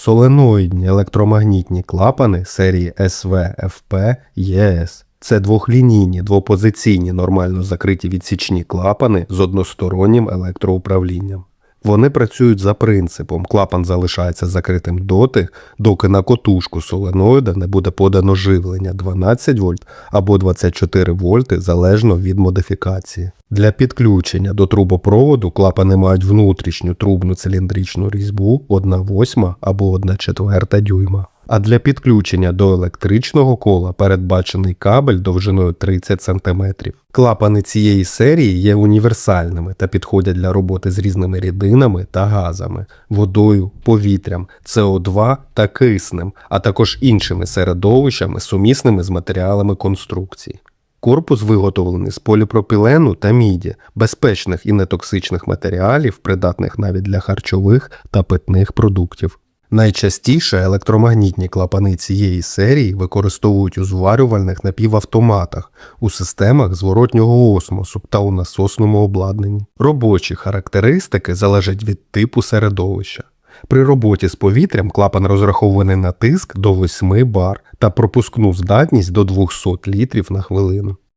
соленоїдні електромагнітні клапани серії СВФП-ЄС. Це двохлінійні двопозиційні нормально закриті відсічні клапани з одностороннім електроуправлінням. Вони працюють за принципом, клапан залишається закритим доти, доки на котушку соленоїда не буде подано живлення 12 вольт або 24 вольти залежно від модифікації. Для підключення до трубопроводу клапани мають внутрішню трубну циліндричну різьбу 1,8 або 1,4 дюйма. А для підключення до електричного кола передбачений кабель довжиною 30 см. Клапани цієї серії є універсальними та підходять для роботи з різними рідинами та газами, водою, повітрям, СО2 та киснем, а також іншими середовищами, сумісними з матеріалами конструкції. Корпус виготовлений з поліпропілену та міді, безпечних і нетоксичних матеріалів, придатних навіть для харчових та питних продуктів. Найчастіше електромагнітні клапани цієї серії використовують у зварювальних напівавтоматах, у системах зворотнього осмосу та у насосному обладнанні. Робочі характеристики залежать від типу середовища. При роботі з повітрям клапан розрахований на тиск до 8 бар та пропускну здатність до 200 літрів на хвилину.